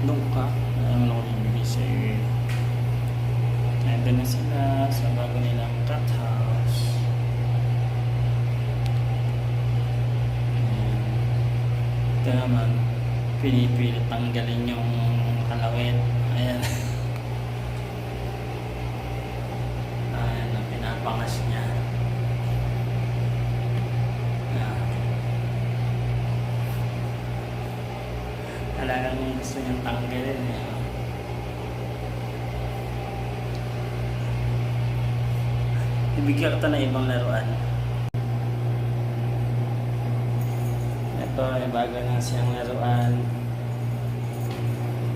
Doon ka. Ayaw mo ako bibigay sa'yo eh. Nandun na sila sa bago nilang cat house. Ito naman, pinipilit tanggalin yung kalawit. Ayan. Ayan na, pinapangas niya. Ayan. Talagang gusto niyang tanggalin eh. Ibigyan kita na ibang laruan. Ito ay bago na siyang laruan.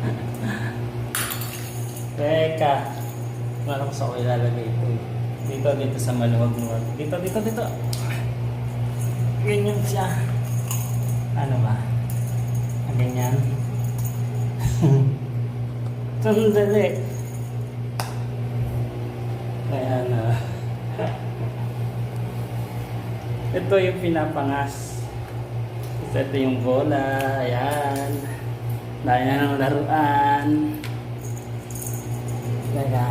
Teka. Wala ko sa ko ilalagay ito. eh. Dito, dito sa maluwag-luwag. Dito, dito, dito. Ganyan siya. Ano ba? Ganyan. Sandali. Ayan na. Ito yung pinapangas. Ito, yung bola. Ayan. Dahil na ng laruan. Teka.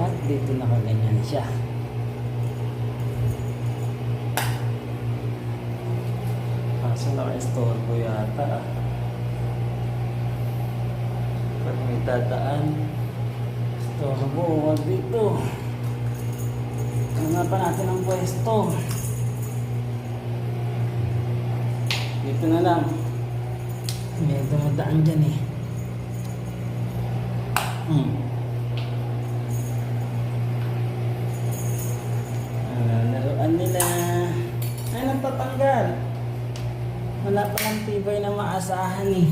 At dito nakaganyan siya. Kaso naka-estorbo yata ah. Pag may dadaan, estorbo, huwag dito. Ano pa natin ang pwesto? Dito na lang. May dumadaan dyan eh. Hmm. Ah, laruan nila. Ay, nagtatanggal. Wala pa ng tibay na maasahan eh.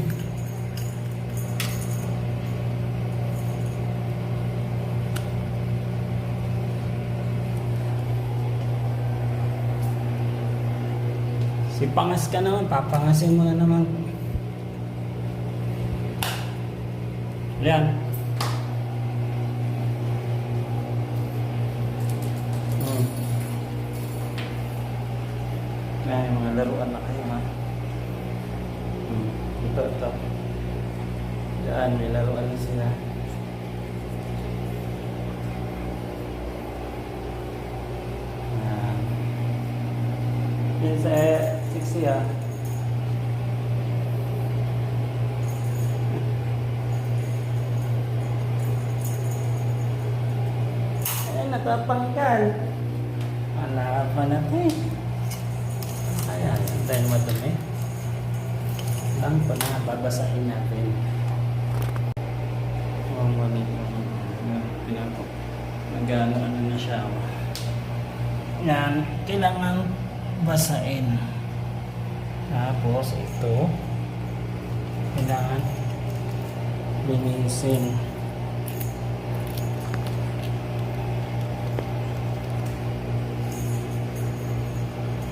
Si Pangas ka naman, papangasin mo na naman. Yan. Hmm. Yan, yung mga laruan na. Ito, ito. Yan, may laruan na sila. Yan. Yan sa 60 ah. Ay, nakapangkal. Wala pa na ito eh. Ayan, antayin mo dumi. Pa na, babasahin natin. Oh, mali. Pinapo. Nag-ano ano na siya. Yan, kailangan basain. Tapos ito, kailangan linisin.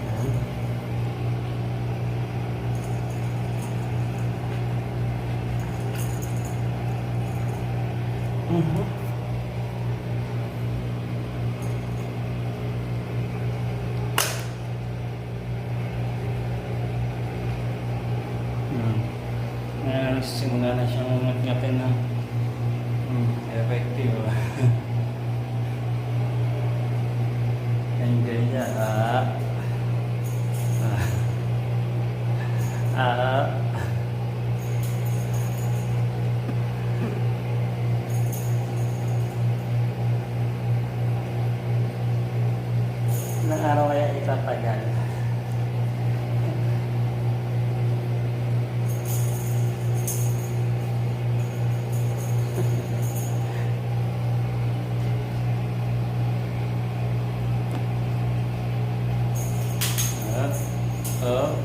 Yan. Mhm. Hmm. Ngayon, nagsisimula na siyang umatngapin ng hmm, effective. Yan ganyan. Ah. Ah. Ah. Ilang araw kaya itatagal? Ah. Oh. Ah.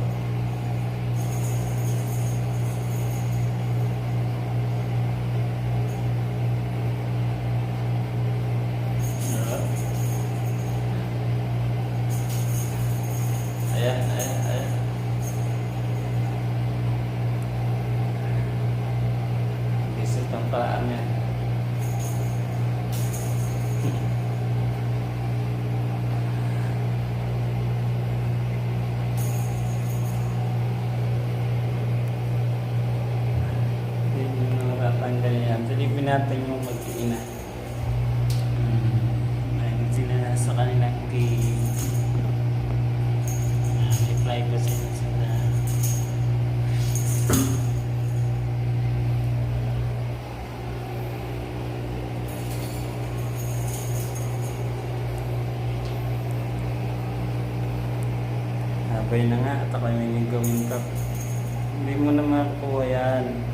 Ayan, ayan, ayan. Visit ang paraan niya. Natin yung mag-iina. Hmm. Ayun sila sa kanilang team. Ah, reply ko sila sila. Sabay na nga at ako may gawin ka. Hindi mo na makukuha yan.